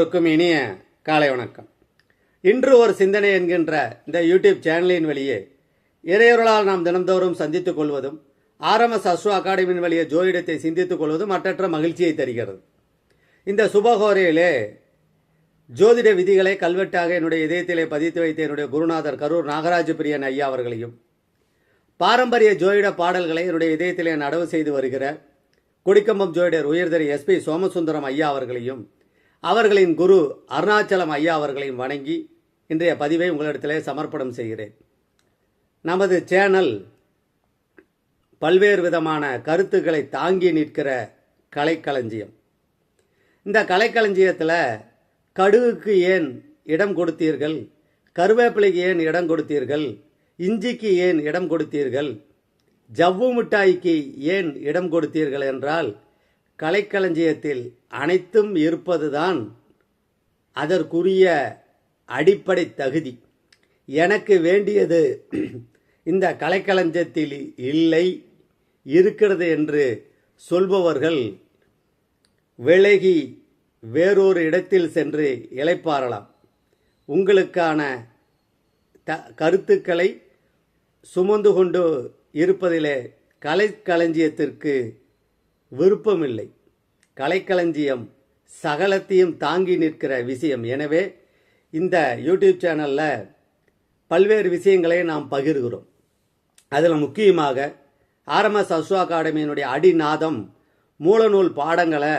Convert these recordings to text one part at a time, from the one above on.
எல்லோருக்கும் இனிய காலை வணக்கம். இன்று ஒரு சிந்தனை என்கின்ற இந்த யூடியூப் சேனலின் வழியே இறையொருளால் நாம் தினந்தோறும் சந்தித்துக் கொள்வதும் ஆர்எம்எஸ் அஸ்ரோ அகாடமியின் வழியே ஜோதிடத்தை சிந்தித்துக் கொள்வதும் மற்றற்ற மகிழ்ச்சியை தருகிறது. இந்த சுபகோரையிலே ஜோதிட விதிகளை கல்வெட்டாக என்னுடைய இதயத்திலே பதித்து வைத்த என்னுடைய குருநாதர் கரூர் நாகராஜ பிரியன் ஐயா அவர்களையும் பாரம்பரிய ஜோதிட பாடல்களை என்னுடைய இதயத்திலே நடவு செய்து வருகிற கொடிக்கம்பம் ஜோதிடர் உயர்தரி எஸ்பி சோமசுந்தரம் ஐயா அவர்களையும் அவர்களின் குரு அருணாச்சலம் ஐயா அவர்களையும் வணங்கி இன்றைய பதிவை உங்களிடத்திலே சமர்ப்பணம் செய்கிறேன். நமது சேனல் பல்வேறு விதமான கருத்துக்களை தாங்கி நிற்கிற கலைக்களஞ்சியம். இந்த கலைக்களஞ்சியத்தில் கடுகுக்கு ஏன் இடம் கொடுத்தீர்கள்? கருவேப்பிலைக்கு ஏன் இடம் கொடுத்தீர்கள்? இஞ்சிக்கு ஏன் இடம் கொடுத்தீர்கள்? ஜவ்வு மிட்டாய்க்கு ஏன் இடம் கொடுத்தீர்கள் என்றால் கலைக்களஞ்சியத்தில் அனைத்தும் இருப்பதுதான் அதற்குரிய அடிப்படை தகுதி. எனக்கு வேண்டியது இந்த கலைக்களஞ்சியத்தில் இல்லை இருக்கிறது என்று சொல்பவர்கள் விலகி வேறொரு இடத்தில் சென்று இழைப்பாரலாம் உங்களுக்கான த கருத்துக்களை சுமந்து கொண்டு இருப்பதிலே கலைக்களஞ்சியத்திற்கு விருப்பமில்லை. கலைக்களஞ்சியம் சகலத்தையும் தாங்கி நிற்கிற விஷயம். எனவே இந்த யூடியூப் சேனலில் பல்வேறு விஷயங்களை நாம் பகிர்கிறோம். அதில் முக்கியமாக ஆர்எம்எஸ் அஸ்வா அகாடமியினுடைய அடிநாதம் மூலநூல் பாடங்களை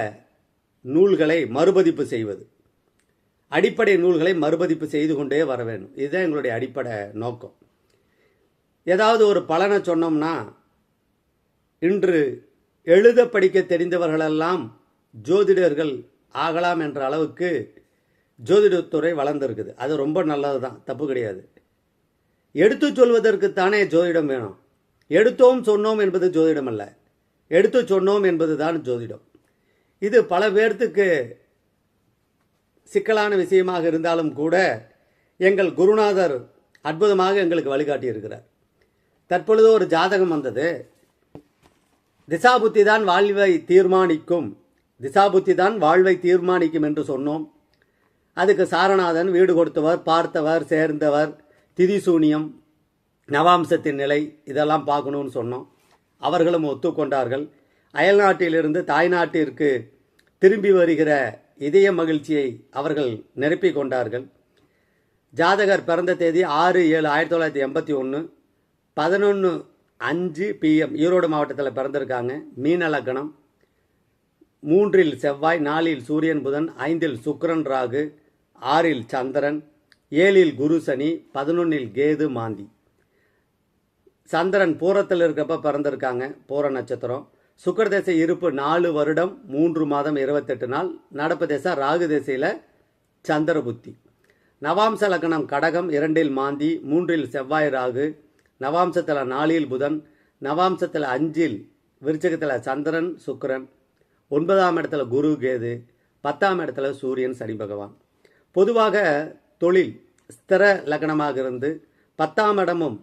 நூல்களை மறுபதிப்பு செய்வது. அடிப்படை நூல்களை மறுபதிப்பு செய்து கொண்டே வர வேண்டும். இதுதான் எங்களுடைய அடிப்படை நோக்கம். ஏதாவது ஒரு பலனை சொன்னோம்னா இன்று எழுத படிக்க தெரிந்தவர்களெல்லாம் ஜோதிடர்கள் ஆகலாம் என்ற அளவுக்கு ஜோதிடத்துறை வளர்ந்துருக்குது. அது ரொம்ப நல்லது தான் தப்பு கிடையாது. எடுத்து சொல்வதற்குத்தானே ஜோதிடம் வேணும். எடுத்தோம் சொன்னோம் என்பது ஜோதிடம் அல்ல. எடுத்து சொன்னோம் என்பது தான் ஜோதிடம். இது பல பேர்த்துக்கு சிக்கலான விஷயமாக இருந்தாலும் கூட எங்கள் குருநாதர் அற்புதமாக எங்களுக்கு வழிகாட்டியிருக்கிறார். தற்பொழுது ஒரு ஜாதகம் வந்தது. திசாபுத்தி தான் வாழ்வை தீர்மானிக்கும். திசாபுத்தி தான் வாழ்வை தீர்மானிக்கும் என்று சொன்னோம். அதுக்கு சாரநாதன் வீடு கொடுத்தவர் பார்த்தவர் சேர்ந்தவர் திதிசூனியம் நவாம்சத்தின் நிலை இதெல்லாம் பார்க்கணும்னு சொன்னோம். அவர்களும் ஒத்துக்கொண்டார்கள். அயல்நாட்டிலிருந்து தாய்நாட்டிற்கு திரும்பி வருகிற இதய மகிழ்ச்சியை அவர்கள் நிரப்பிக் கொண்டார்கள். ஜாதகர் பிறந்த தேதி ஆறு ஏழு ஆயிரத்தி தொள்ளாயிரத்தி எண்பத்தி ஒன்று பதினொன்று அஞ்சு பிஎம் ஈரோடு மாவட்டத்தில் பிறந்திருக்காங்க. மீன லக்கணம் மூன்றில் செவ்வாய் நாலில் சூரியன் புதன் ஐந்தில் சுக்கரன் ராகு ஆறில் சந்திரன் ஏழில் குரு சனி பதினொன்னில் கேது மாந்தி. சந்திரன் பூரத்தில் இருக்கப்ப பிறந்திருக்காங்க. பூர நட்சத்திரம். சுக்கர திசை இருப்பு நாலு வருடம் மூன்று மாதம் இருபத்தெட்டு நாள். நடப்பு தேசம் ராகு திசையில் சந்திர புத்தி. நவாம்ச லக்னம் கடகம் இரண்டில் மாந்தி மூன்றில் செவ்வாய் ராகு நவாம்சத்தில் நாலில் புதன் நவாம்சத்தில் அஞ்சில் விருச்சகத்தில் சந்திரன் சுக்கரன். ஒன்பதாம் இடத்துல குரு கேது. பத்தாம் இடத்துல சூரியன் சனி பகவான். பொதுவாக தொழில் ஸ்திர லக்னமாக இருந்து பத்தாம் இடமும்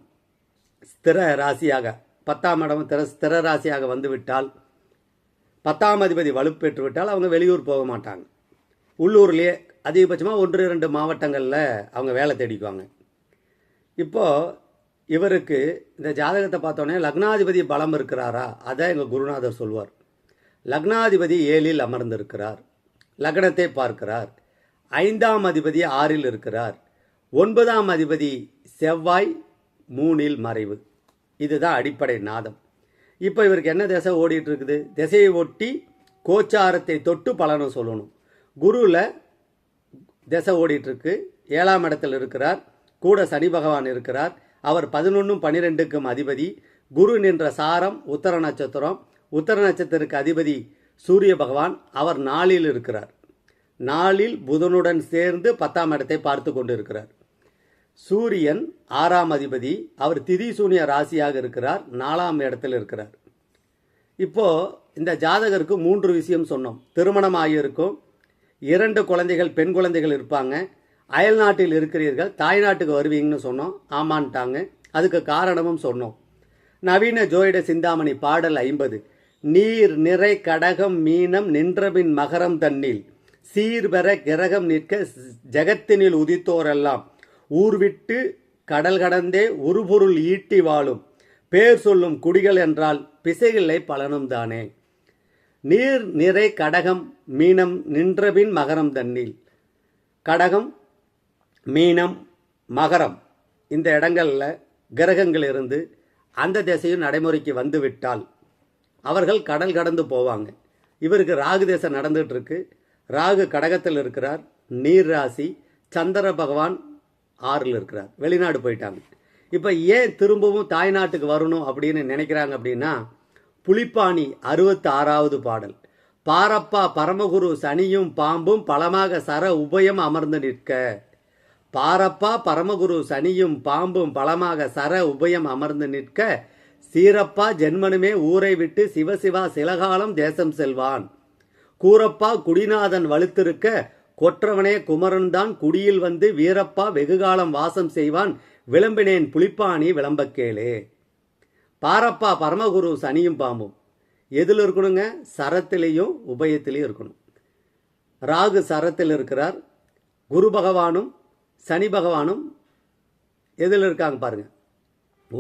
ஸ்திர ராசியாக பத்தாம் இடமும் திற ஸ்திர ராசியாக வந்துவிட்டால் பத்தாம் அதிபதி வலுப்பெற்று விட்டால் அவங்க வெளியூர் போக மாட்டாங்க. உள்ளூர்லேயே அதிகபட்சமாக ஒன்று இரண்டு மாவட்டங்களில் அவங்க வேலை தேடிக்குவாங்க. இப்போது இவருக்கு இந்த ஜாதகத்தை பார்த்தோன்னே லக்னாதிபதி பலம் இருக்கிறாரா? அதை எங்கள் குருநாதர் சொல்வார். லக்னாதிபதி ஏழில் அமர்ந்திருக்கிறார். லக்னத்தை பார்க்கிறார். ஐந்தாம் அதிபதி ஆறில் இருக்கிறார். ஒன்பதாம் அதிபதி செவ்வாய் மூணில் மறைவு. இதுதான் அடிப்படை நாதம். இப்போ இவருக்கு என்ன திசை ஓடிட்டு இருக்குது திசையை ஒட்டி கோச்சாரத்தை தொட்டு பலனும் சொல்லணும். குருவில் திசை ஓடிட்டுருக்கு. ஏழாம் இடத்தில் இருக்கிறார். கூட சனி பகவான் இருக்கிறார். அவர் பதினொன்றும் பன்னிரெண்டுக்கும் அதிபதி. குரு நின்ற சாரம் உத்தர நட்சத்திரம். உத்தர நட்சத்திரக்கு அதிபதி சூரிய பகவான். அவர் நாளில் இருக்கிறார். நாளில் புதனுடன் சேர்ந்து பத்தாம் இடத்தை பார்த்து கொண்டு இருக்கிறார் சூரியன் ஆறாம் அதிபதி. அவர் திதிசூனிய ராசியாக இருக்கிறார். நாலாம் இடத்தில் இருக்கிறார். இப்போ இந்த ஜாதகருக்கு மூன்று விஷயம் சொன்னோம். திருமணம் ஆகியிருக்கும் இரண்டு குழந்தைகள் பெண் குழந்தைகள் இருப்பாங்க. அயல் நாட்டில் இருக்கிறீர்கள் தாய்நாட்டுக்கு வருவீங்கன்னு சொன்னோம். ஆமான்ட்டாங்க. அதுக்கு காரணமும் சொன்னோம். நவீன ஜோயிட சிந்தாமணி பாடல் ஐம்பது. நீர் நிறை கடகம் மீனம் நின்றபின் மகரம் தன்னில். சீர்பெற கிரகம் நிற்க ஜெகத்தினில் உதித்தோரெல்லாம். ஊர்விட்டு கடல் கடந்தே உருபொருள் ஈட்டி வாழும். பேர் சொல்லும் குடிகள் என்றால் பிசைகளை பலனும் தானே. நீர் நிறை கடகம் மீனம் நின்றபின் மகரம் தண்ணில் கடகம் மீனம் மகரம் இந்த இடங்கள்ல கிரகங்கள் இருந்து அந்த திசையும் நடைமுறைக்கு வந்துவிட்டால் அவர்கள் கடல் கடந்து போவாங்க. இவருக்கு ராகு தேசம் நடந்துட்டு இருக்கு ராகு கடகத்தில் இருக்கிறார். நீர் ராசி சந்திர பகவான் ஆறில் இருக்கிறார். வெளிநாடு போயிட்டாங்க. இப்போ ஏன் திரும்பவும் தாய்நாட்டுக்கு வரணும் அப்படின்னு நினைக்கிறாங்க அப்படின்னா புலிப்பாணி அறுபத்தி ஆறாவது பாடல். பாரப்பா பரமகுரு சனியும் பாம்பும் பலமாக சர உபயம் அமர்ந்து நிற்க. பாரப்பா பரமகுரு சனியும் பாம்பும் பலமாக சர உபயம் அமர்ந்து நிற்க சீரப்பா ஜென்மனுமே ஊரை விட்டு சிவசிவா சிலகாலம் தேசம் செல்வான். கூரப்பா குடிநாதன் வலுத்திருக்க கொற்றவனே குமரன்தான் குடியில் வந்து வீரப்பா வெகுகாலம் வாசம் செய்வான் விளம்பினேன் புலிப்பாணி விளம்பக்கேளே பாரப்பா பரமகுரு சனியும் பாம்பும். எதில் இருக்கணுங்க? சரத்திலையும் உபயத்திலையும் இருக்கணும். ராகு சரத்தில் இருக்கிறார். குரு பகவானும் சனி பகவானும் எதில் இருக்காங்க பாருங்க.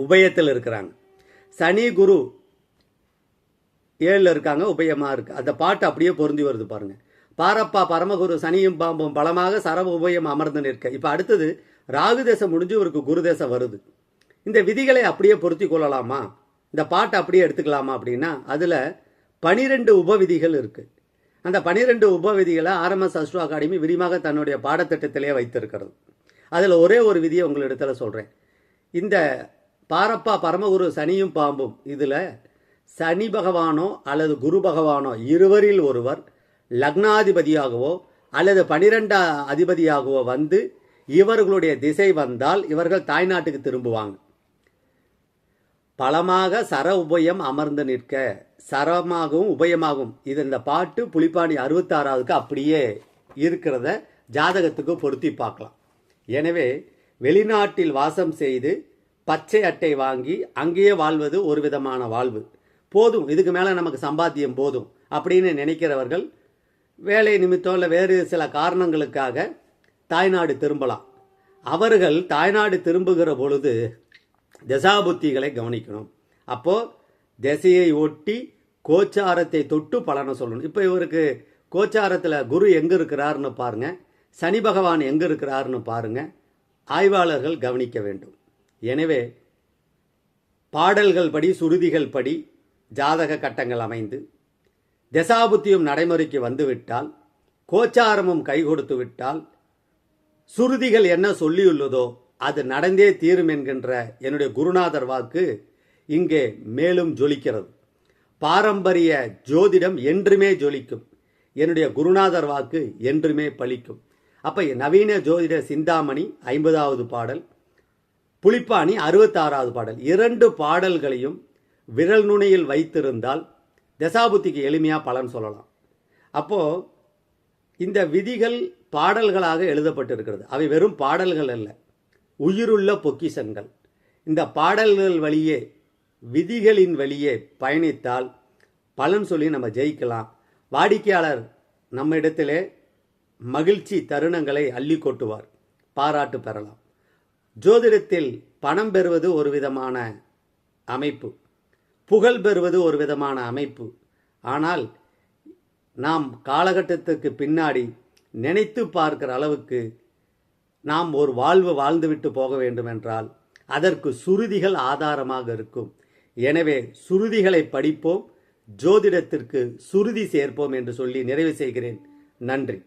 உபயத்தில் இருக்கிறாங்க. சனி குரு ஏழில் இருக்காங்க உபயமாக இருக்கு. அந்த பாட்டு அப்படியே பொருந்தி வருது பாருங்க. பாரப்பா பரமகுரு சனியும் பாம்பும் பலமாக சரவ உபயம் அமர்ந்து நிற்க. இப்போ அடுத்தது ராகு தேசம் முடிஞ்சு இவருக்கு குரு தேசம் வருது. இந்த விதிகளை அப்படியே பொருத்தி கொள்ளலாமா? இந்த பாட்டை அப்படியே எடுத்துக்கலாமா அப்படின்னா அதில் பனிரெண்டு உபவிதிகள் இருக்குது அந்த பனிரெண்டு உபவிதிகளை ஆர்எம்எஸ் அஸ்ட்ரோ அகாடமி விரிவாக தன்னுடைய பாடத்திட்டத்திலே வைத்திருக்கிறது. அதில் ஒரே ஒரு விதியை உங்களிடத்தில் சொல்கிறேன் இந்த பாரப்பா பரமகுரு சனியும் பாம்பும் இதில் சனி பகவானோ அல்லது குரு பகவானோ இருவரில் ஒருவர் லக்னாதிபதியாகவோ அல்லது பனிரெண்டா அதிபதியாகவோ வந்து இவர்களுடைய திசை வந்தால் இவர்கள் தாய்நாட்டுக்கு திரும்புவாங்க. பலமாக சர உபயம் அமர்ந்து நிற்க சரமாகவும் உபயமாகவும். இது இந்த பாட்டு புலிப்பாணி அறுபத்தாறாவதுக்கு அப்படியே இருக்கிறத ஜாதகத்துக்கு பொருத்தி பார்க்கலாம். எனவே வெளிநாட்டில் வாசம் செய்து பச்சை அட்டை வாங்கி அங்கேயே வாழ்வது ஒரு விதமான வாழ்வு. போதும் இதுக்கு மேலே நமக்கு சம்பாத்தியம் போதும் அப்படின்னு நினைக்கிறவர்கள் வேலை நிமித்தம் இல்லை வேறு சில காரணங்களுக்காக தாய்நாடு திரும்பலாம். அவர்கள் தாய்நாடு திரும்புகிற பொழுது தசாபுத்திகளை கவனிக்கணும். அப்போது திசையை ஒட்டி கோச்சாரத்தை தொட்டு பலனை சொல்லணும். இப்போ இவருக்கு கோச்சாரத்தில் குரு எங்கே இருக்கிறாருன்னு பாருங்கள் சனி பகவான் எங்கே இருக்கிறாருன்னு பாருங்கள் ஆய்வாளர்கள் கவனிக்க வேண்டும். எனவே பாடல்கள் படி சுருதிகள் படி ஜாதக கட்டங்கள் அமைந்து தசாபுத்தியும் நடைமுறைக்கு வந்துவிட்டால் கோச்சாரமும் கை கொடுத்து விட்டால் சுருதிகள் என்ன சொல்லியுள்ளதோ அது நடந்தே தீரும் என்கின்ற என்னுடைய குருநாதர் வாக்கு இங்கே மேலும் ஜொலிக்கிறது. பாரம்பரிய ஜோதிடம் என்றுமே ஜொலிக்கும். என்னுடைய குருநாதர் வாக்கு என்றுமே பலிக்கும் அப்ப நவீன ஜோதிட சிந்தாமணி ஐம்பதாவது பாடல் புலிப்பாணி அறுபத்தாறாவது பாடல். இரண்டு பாடல்களையும் விரல் நுனியில் வைத்திருந்தால் தசாபுத்திக்கு எளிமையாக பலன் சொல்லலாம். அப்போ இந்த விதிகள் பாடல்களாக எழுதப்பட்டிருக்கிறது. அவை வெறும் பாடல்கள் அல்ல உயிருள்ள பொக்கிஷங்கள். இந்த பாடல்கள் வழியே விதிகளின் வழியே பயணித்தால் பலன் சொல்லி நம்ம ஜெயிக்கலாம். வாடிக்கையாளர் நம்ம இடத்திலே மகிழ்ச்சி தருணங்களை அள்ளி கொட்டுவார். பாராட்டு பெறலாம். ஜோதிடத்தில் பணம் பெறுவது ஒரு விதமான அமைப்பு. புகழ் பெறுவது ஒரு விதமான அமைப்பு. ஆனால் நாம் காலகட்டத்துக்கு பின்னாடி நினைத்து பார்க்கிற அளவுக்கு நாம் ஒரு வாழ்வு வாழ்ந்துவிட்டு போக வேண்டுமென்றால் அதற்கு சுருதிகள் ஆதாரமாக இருக்கும். எனவே சுருதிகளை படிப்போம் ஜோதிடத்திற்கு சுருதி சேர்ப்போம் என்று சொல்லி நிறைவு செய்கிறேன். நன்றி.